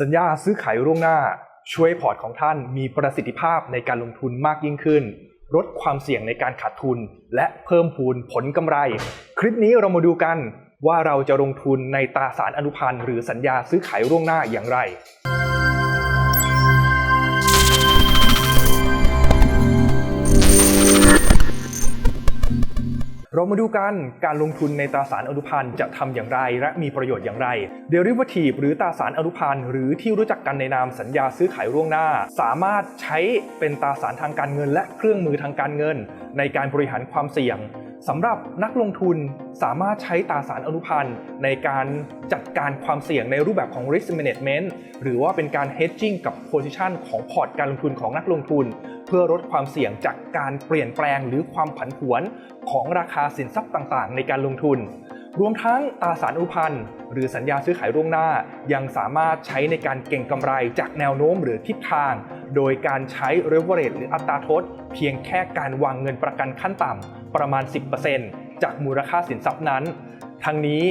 สัญญาซื้อขายล่วงหน้าช่วยพอร์ตของท่านมีประสิทธิภาพในการลงทุนมากยิ่งขึ้น ลดความเสี่ยงในการขาดทุน และเพิ่มพูนผลกำไร คลิปนี้เรามาดูกันว่าเราจะลงทุนในตราสารอนุพันธ์หรือสัญญาซื้อขายล่วงหน้าอย่างไร เรามาดูกันการลงทุนในตราสารอนุพันธ์จะทำอย่างไรและมีประโยชน์อย่างไร Derivative หรือตราสารอนุพันธ์หรือที่รู้จักกันในนามสัญญาซื้อขายล่วงหน้า สามารถใช้เป็นตราสารทางการเงิน และเครื่องมือทางการเงิน ในการบริหารความเสี่ยงสำหรับนักลงทุนสามารถใช้ตราสารอนุพันธ์ในการจัดการความเสี่ยงในรูปแบบของ risk management หรือว่าเป็นการ hedging กับ position ของพอร์ตการลงทุนของนักลงทุน พื่อลดความเสี่ยงจากการเปลี่ยนแปลงหรือความผันผวนของราคาสินทรัพย์ต่างๆ ในการลงทุน รวมทั้งตราสารอุพันธ์หรือสัญญาซื้อขายล่วงหน้า ยังสามารถใช้ในการเก่งกำไรจากแนวโน้มหรือทิศทาง โดยการใช้ leverage หรืออัตราทด เพียงแค่การวางเงินประกันขั้นต่ำประมาณ 10%จากมูลค่าสินทรัพย์นั้น ทั้งนี้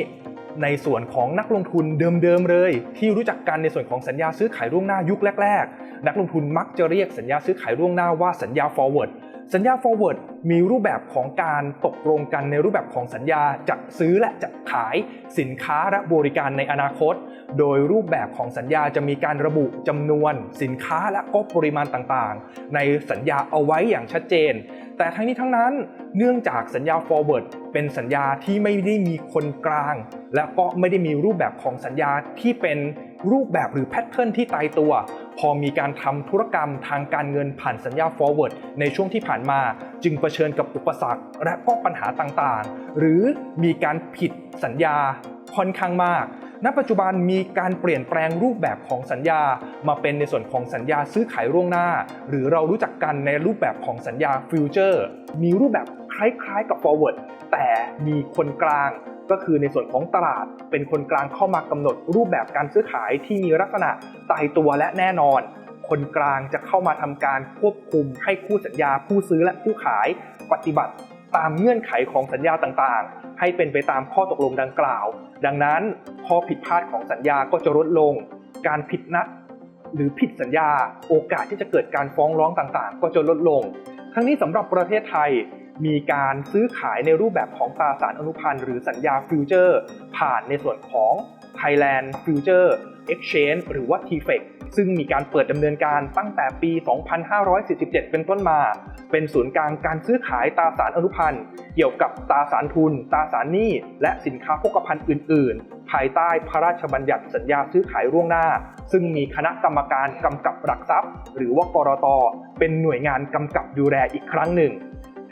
ในส่วนของนักลงทุนเดิมๆเลย ที่รู้จักกันในส่วนของสัญญาซื้อขายล่วงหน้ายุคแรก ๆ นักลงทุนมักจะเรียกสัญญาซื้อขายล่วงหน้าว่าสัญญา forward สัญญา forward มีรูปแบบของการตกลงกันในรูปแบบของสัญญาจะซื้อและจะขายสินค้าและบริการในอนาคต โดยรูปแบบของสัญญาจะมีการระบุจำนวน สินค้าและก็ปริมาณต่างๆ ในสัญญาเอาไว้อย่างชัดเจน แต่ทั้งนี้ทั้งนั้นเนื่องจากสัญญา forward เป็นสัญญาที่ไม่ได้มีคนกลาง และก็ไม่ได้มีรูปแบบของสัญญาที่เป็น รูปแบบหรือแพทเทิร์นที่ตายตัว พอมีการทำธุรกรรมทางการเงินผ่านสัญญา forward ในช่วงที่ผ่านมา จึงเผชิญกับอุปสรรคและก็ปัญหาต่างๆ หรือมีการผิดสัญญาค่อนข้างมาก ณ ปัจจุบันมีการเปลี่ยนแปลงรูปแบบของสัญญา มาเป็นในส่วนของสัญญาซื้อขายล่วงหน้า หรือเรารู้จักกันในรูปแบบของสัญญาฟิวเจอร์ มีรูปแบบ คล้ายๆกับ forward แต่มีคนกลางก็คือในส่วนของตลาดเป็นคนกลางเข้ามากำหนดรูปแบบการซื้อขายที่มีลักษณะตายตัวและแน่นอน คนกลางจะเข้ามาทำการควบคุมให้คู่สัญญาผู้ซื้อและผู้ขายปฏิบัติตามเงื่อนไขของสัญญาต่างๆ ให้เป็นไปตามข้อตกลงดังกล่าว ดังนั้นข้อผิดพลาดของสัญญาก็จะลดลง การผิดนัดหรือผิดสัญญา โอกาสที่จะเกิดการฟ้องร้องต่างๆ ก็จะลดลง ทั้งนี้สำหรับประเทศไทย มีการซื้อขายในรูปแบบของตราสารอนุพันธ์หรือสัญญาฟิวเจอร์ผ่านในส่วนของ Thailand Future Exchange หรือว่า TFEC ซึ่งมีการเปิดดำเนินการตั้งแต่ปี 2547 เป็นต้นมา เป็นศูนย์กลางการซื้อขายตราสารอนุพันธ์ เกี่ยวกับตราสารทุน ตราสารหนี้ และสินค้าโภคภัณฑ์อื่น ๆ ภายใต้พระราชบัญญัติสัญญาซื้อขายล่วงหน้า ซึ่งมีคณะกรรมการกำกับหลักทรัพย์ หรือว่ากรต เป็นหน่วยงานกำกับดูแลอีกครั้งหนึ่ง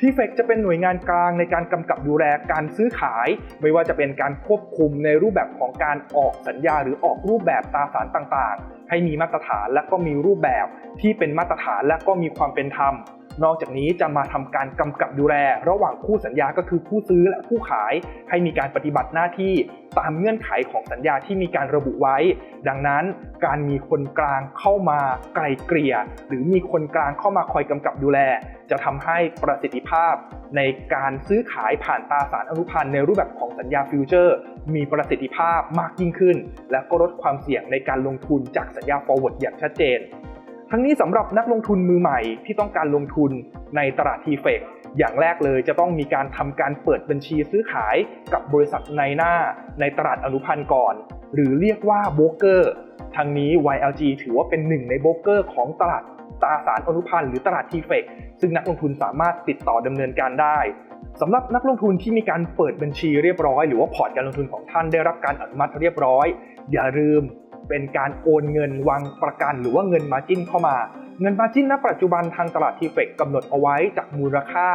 ทีเฟกจะเป็นหน่วยงานกลางในการกำกับดูแลการซื้อขาย ไม่ว่าจะเป็นการควบคุมในรูปแบบของการออกสัญญาหรือออกรูปแบบตราสารต่างๆ ให้มีมาตรฐานและก็มีรูปแบบที่เป็นมาตรฐานและก็มีความเป็นธรรม นอกจากนี้จะมาทำการกำกับดูแล ระหว่างคู่สัญญาก็คือผู้ซื้อและผู้ขาย ให้มีการปฏิบัติหน้าที่ตามเงื่อนไขของสัญญาที่มีการระบุไว้ ดังนั้นการมีคนกลางเข้ามาไกลเกลี่ย หรือมีคนกลางเข้ามาคอยกำกับดูแล จะทำให้ประสิทธิภาพ ในการซื้อขายผ่านตราสารอนุพันธ์ในรูปแบบของสัญญาฟิวเจอร์ มีประสิทธิภาพมากยิ่งขึ้น และก็ลดความเสี่ยงในการลงทุนจากสัญญา forward อย่างชัดเจน ทั้งนี้สำหรับนักลงทุนมือใหม่ที่ต้องการลงทุนในตลาดทีเฟกอย่างแรกเลยจะต้องมีการทำการเปิดบัญชีซื้อขายกับบริษัทในหน้าในตลาดอนุพันธ์ก่อน หรือเรียกว่าโบรกเกอร์ทั้งนี้ YLG ถือว่าเป็นหนึ่งในโบรกเกอร์ของตลาดตราสารอนุพันธ์หรือตลาดทีเฟกซึ่งนักลงทุนสามารถติดต่อดำเนินการได้สำหรับนักลงทุนที่มีการเปิดบัญชีเรียบร้อย หรือว่าพอร์ตการลงทุนของท่านได้รับการอนุมัติเรียบร้อย อย่าลืม เป็นการโอนเงินวางประกัน หรือว่าเงินมาจิ้นเข้ามา เงินมาจิ้นณปัจจุบันทางตลาดทีเฟกกำหนดเอาไว้จากมูลค่า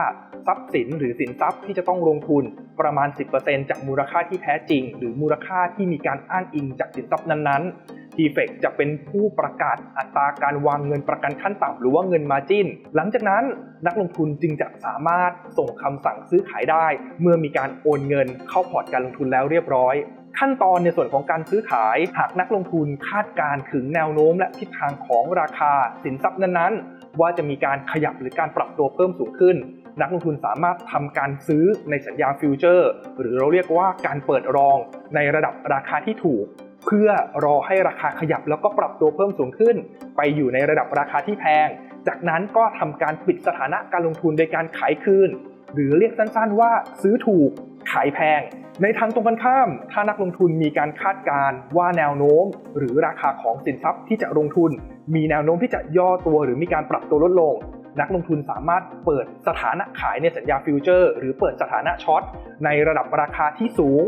ทรัพย์สินหรือสินทรัพย์ที่จะต้องลงทุนประมาณ 10%จากมูลค่าที่แท้จริง หรือมูลค่าที่มีการอ้างอิงจากสินทรัพย์นั้นๆทีเฟกจะเป็นผู้ประกาศอัตราการวางเงินประกันขั้นต่ำหรือว่าเงินมาจิ้น หลังจากนั้นนักลงทุนจึงจะสามารถส่งคำสั่งซื้อขายได้ เมื่อมีการโอนเงินเข้าพอร์ตการลงทุนแล้วเรียบร้อย ขั้นตอนในส่วนของการซื้อขายหากนักลงทุนคาดการถึงแนวโน้ม และทิศทางของราคาสินทรัพย์นั้นๆ ว่าจะมีการขยับหรือการปรับตัวเพิ่มสูงขึ้น นักลงทุนสามารถทำการซื้อในสัญญาฟิวเจอร์ หรือเราเรียกว่าการเปิดรองในระดับราคาที่ถูก เพื่อรอให้ราคาขยับแล้วก็ปรับตัวเพิ่มสูงขึ้น ไปอยู่ในระดับราคาที่แพง จากนั้นก็ทำการปิดสถานะการลงทุนโดยการขายคืน หรือเรียกสั้นๆว่าซื้อถูกขายแพง ในทางตรงกันข้าม ถ้านักลงทุนมีการคาดการณ์ว่าแนวโน้ม หรือราคาของสินทรัพย์ที่จะลงทุน มีแนวโน้มที่จะย่อตัวหรือมีการปรับตัวลดลง นักลงทุนสามารถเปิดสถานะขายในสัญญาฟิวเจอร์ หรือเปิดสถานะช็อตในระดับราคาที่สูง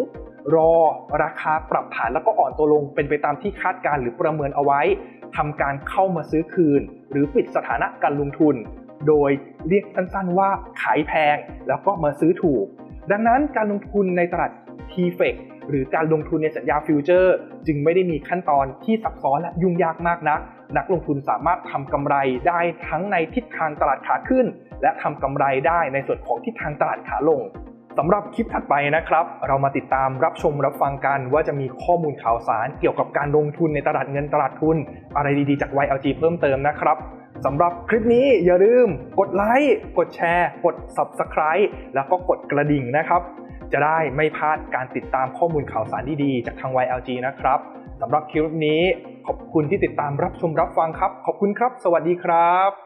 รอราคาปรับฐานแล้วก็อ่อนตัวลงเป็นไปตามที่คาดการณ์หรือประเมินเอาไว้ทำการเข้ามาซื้อคืน หรือปิดสถานะการลงทุน โดยเรียกสั้นๆว่าขายแพงแล้วก็มาซื้อถูก ดังนั้นการลงทุนในตลาด t f e c หรือการลงทุนในสัญญาฟิวเจอร์ จึงไม่ได้มีขั้นตอนที่ซับซ้อนและยุ่งยากมากนัก นักลงทุนสามารถทำกำไรได้ทั้งในทิศทางตลาดขาขึ้น และทำกำไรได้ในส่วนของทิศทางตลาดขาลงสำหรับคลิปถัดไปนะครับ เรามาติดตามรับชมรับฟังกันว่าจะมีข้อมูลข่าวสารเกี่ยวกับการลงทุนในตลาดเงินตลาดทุน อะไรดีๆจาก YLG เพิ่มเติมนะครับ สำหรับคลิปนี้อย่าลืมกดไลค์ กดแชร์ กด Subscribe แล้วก็กดกระดิ่งนะครับ จะได้ไม่พลาดการติดตามข้อมูลข่าวสารดีๆ จากทาง YLG นะครับสำหรับคลิปนี้ขอบคุณที่ติดตามรับชมรับฟังครับ ขอบคุณครับ สวัสดีครับ